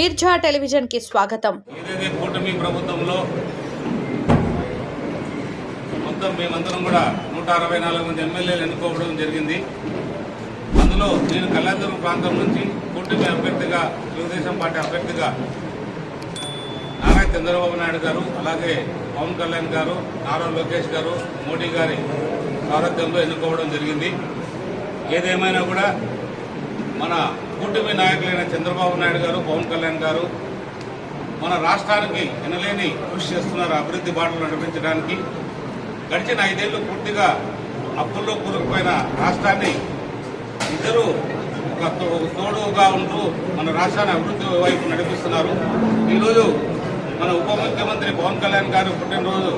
మీర్జా టెలివిజన్కి స్వాగతం. ఏదైతే కూటమి ప్రభుత్వంలో మొత్తం మేమందరం కూడా నూట అరవై నాలుగు మంది ఎమ్మెల్యేలు ఎన్నుకోవడం జరిగింది. అందులో నేను కళ్యాణదుర్గం ప్రాంతం నుంచి కూటమి అభ్యర్థిగా తెలుగుదేశం పార్టీ అభ్యర్థిగా నారా చంద్రబాబు నాయుడు గారు అలాగే పవన్ కళ్యాణ్ గారు నారా లోకేష్ గారు మోడీ గారి సారథ్యంలో ఎన్నుకోవడం జరిగింది. ఏదేమైనా కూడా మన కూటమి నాయకులైన చంద్రబాబు నాయుడు గారు పవన్ కళ్యాణ్ గారు మన రాష్ట్రానికి ఎనలేని కృషి చేస్తున్నారు అభివృద్ధి బాటలు నడిపించడానికి. గడిచిన ఐదేళ్ళు పూర్తిగా అప్పుల్లో కూరుకుపోయిన రాష్ట్రాన్ని ఇద్దరు ఒక తో- ఒక తోడుగా ఉంటూ మన రాష్ట్రాన్ని అభివృద్ధి వైపు నడిపిస్తున్నారు. ఈరోజు మన ఉప ముఖ్యమంత్రి పవన్ కళ్యాణ్ గారు పుట్టినరోజు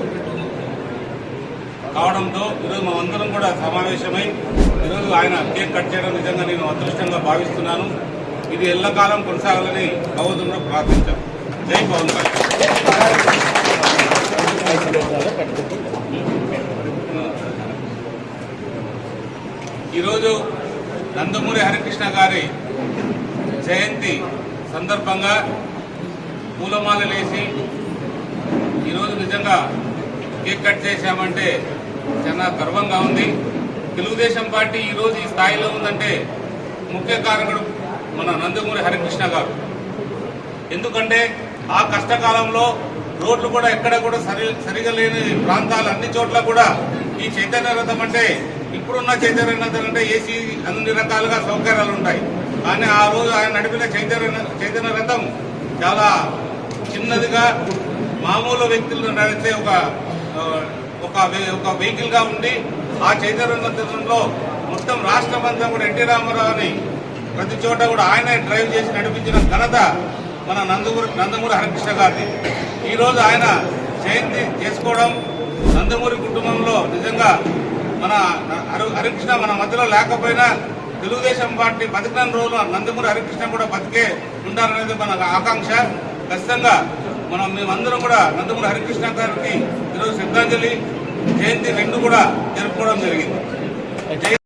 కావడంతో ఈరోజు మేమందరం కూడా సమావేశమై ఈరోజు ఆయన కేక్ కట్ చేయడం నిజంగా నేను అదృష్టంగా భావిస్తున్నాను. ఇది ఎల్లకాలం కొనసాగాలని భగవద్గీతలో ప్రార్థించాం. జై పవన్ ఈరోజు నందమూరి హరికృష్ణ గారి జయంతి సందర్భంగా పూలమాలలేసి ఈరోజు నిజంగా కేక్ కట్ చేశామంటే చాలా గర్వంగా ఉంది. తెలుగుదేశం పార్టీ ఈరోజు ఈ స్థాయిలో ఉందంటే ముఖ్య కారకుడు మన నందమూరి హరికృష్ణ గారు. ఎందుకంటే ఆ కష్టకాలంలో రోడ్లు కూడా ఎక్కడ కూడా సరి సరిగా లేని ప్రాంతాలు అన్ని చోట్ల కూడా ఈ చైతన్య రథం అంటే ఇప్పుడున్న చైతన్య రథం అంటే ఏసీ అన్ని రకాలుగా సౌకర్యాలు ఉంటాయి. కానీ ఆ రోజు ఆయన నడిపిన చైతన్య చైతన్య రథం చాలా చిన్నదిగా మామూలు వ్యక్తులు నడిచే ఒక ఒక ఒక వెహికల్గా ఉండి ఆ చైతన్యంలో మొత్తం రాష్ట్రం అంతా కూడా ఎన్టీ రామారావుని ప్రతి చోట కూడా ఆయనే డ్రైవ్ చేసి నడిపించిన ఘనత మన నందమూరి నందమూరి హరికృష్ణ గారిది. ఈరోజు ఆయన జయంతి చేసుకోవడం నందమూరి కుటుంబంలో నిజంగా మన హరికృష్ణ మన మధ్యలో లేకపోయినా తెలుగుదేశం పార్టీ బతికిన రోజు నందమూరి హరికృష్ణ కూడా బతికే ఉండాలనేది మన ఆకాంక్ష. ఖచ్చితంగా మనం మేమందరం కూడా నందమూరి హరికృష్ణ గారికి ఈరోజు శ్రద్ధాంజలి జయంతి రెండు కూడా జరుపుకోవడం జరిగింది.